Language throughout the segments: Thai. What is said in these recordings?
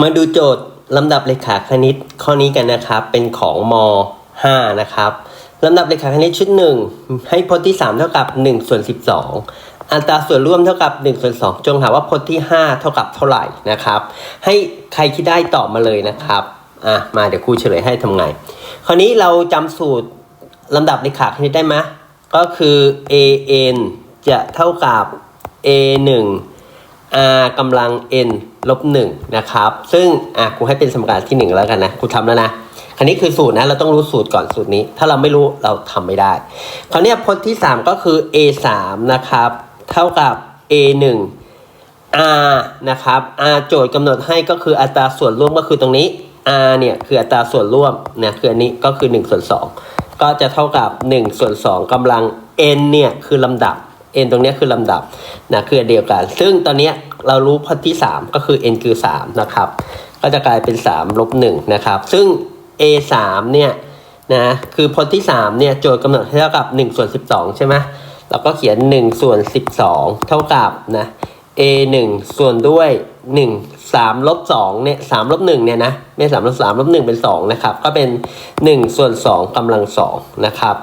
มาดูโจทย์ลำดับเลขาคณิตข้อนี้กันนะครับ เป็นของม 5 นะครับลำดับเลขาคณิตชุด 1 ให้พจน์ที่ 3 เท่ากับ1ส่วน12 อัตราส่วนร่วมเท่ากับ1ส่วน2จงหาว่าพจน์ที่ 5 เท่ากับเท่าไหร่นะครับ ให้ใครคิดได้ตอบมาเลยนะครับอะมาเดี๋ยวครูเฉลยให้ทำไง คราวนี้เราจำสูตรลำดับเลขาคณิตได้ไหมก็คือ an จะเท่ากับ a 1 r กำลัง n ลบหนึ่งนะครับ ซึ่งอะครูให้เป็นสมการที่หนึ่งแล้วกันนะครูทำแล้วนะคันนี้คือสูตรนะเราต้องรู้สูตรก่อนสูตรนี้ ถ้าเราไม่รู้เราทำไม่ได้ คราวนี้พจน์ที่ 3 ก็คือ a 3นะครับ เท่ากับ a 1 r นะครับ r โจทย์กำหนดให้ก็คืออัตราส่วนร่วมก็คือตรงนี้ r เนี่ยคืออัตราส่วนร่วมนะคืออันนี้ก็คือ1ส่วน2ก็จะเท่ากับ1ส่วน2กำลัง n เนี่ยคือลำดับ n ตรงนี้คือลำดับนะคือเดียวกัน ซึ่งตอนนี้เรารู้พจน์ที่ 3 ก็คือ n คือ 3 นะครับ ก็จะกลายเป็น3ลบ1นะครับ ซึ่ง a 3เนี่ยนะคือพจน์ที่3เนี่ยโจทย์กำหนดให้เท่ากับ1ส่วน12 ใช่ไหมเราก็เขียน1ส่วน12 เท่ากับนะ a 1ส่วนด้วย 1 3ลบ2เนี่ย3ลบ1เนี่ยนะไม่3ลบ3ลบ1เป็น2นะครับก็เป็น 1 ส่วน2กำลัง2นะครับ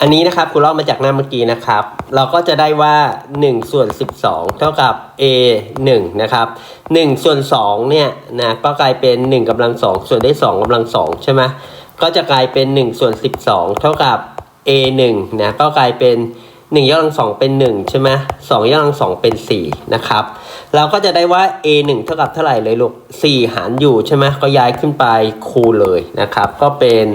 อันนี้นะครับครูลอกมาจากหน้าเมื่อกี้นะครับ เราก็จะได้ว่า 1 ส่วน 12 เท่ากับ a 1นะครับ1ส่วน2เนี่ยนะก็กลายเป็น 1กำลัง 2 ส่วนได้ 2กำลัง 2 ใช่ไหมก็จะกลายเป็น 1 ส่วน 12 เท่ากับ a 1นะก็กลายเป็น1 หนึ่งยกกำลังสองเป็น1ใช่ไหมสองยกกำลังสองเป็น4นะครับ เราก็จะได้ว่า a 1เท่ากับเท่าไหร่เลยลูก4หารอยู่ใช่ไหมก็ย้ายขึ้นไปคูณเลยนะครับ ก็เป็น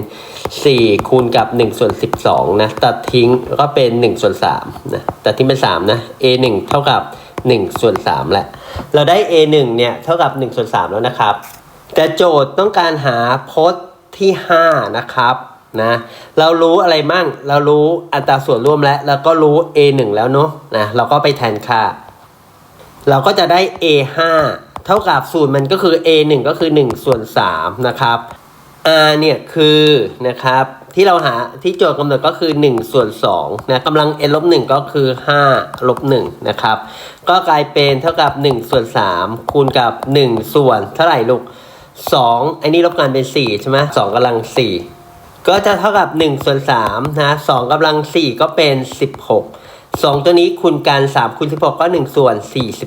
4คูณกับ1ส่วน12นะตัดทิ้งก็เป็น1ส่วน3นะตัดทิ้งเป็น3นะ a 1เท่ากับ1ส่วน3แหละ เราได้ a 1เนี่ยเท่ากับ1ส่วน3แล้วนะครับ แต่โจทย์ต้องการหาพจน์ที่5นะครับ นะ เรารู้อะไรมั่ง เรารู้อัตราส่วนร่วมแล้วแล้วก็รู้ a 1แล้วเนาะนะเราก็ไปแทนค่า เราก็จะได้ a 5เท่ากับสูตรมันก็คือ a 1ก็คือ1ส่วน3นะครับ r เนี่ยคือนะครับที่เราหาที่โจทย์กำหนดก็คือ1ส่วน2นะกำลัง n ลบ1ก็คือ5ลบ1นะครับ ก็กลายเป็นเท่ากับ1ส่วน3คูณกับ 1 ส่วนเท่าไหร่ลูก2อันนี้ลบกันเป็น4ใช่ไหม2กำลัง4 ก็จะเท่ากับ1ส่วน3นะ2กำลัง 4 ก็เป็น 16 2 ตัวนี้คูณกัน3คูณ16 ก็ 1 ส่วน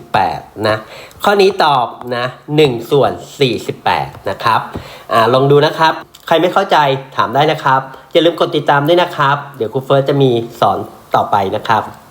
48 นะ ข้อนี้ตอบนะ1ส่วน 48 นะครับอ่าลองดูนะครับ ใครไม่เข้าใจถามได้นะครับ อย่าลืมกดติดตามด้วยนะครับ เดี๋ยวครูเฟิร์สจะมีสอนต่อไปนะครับ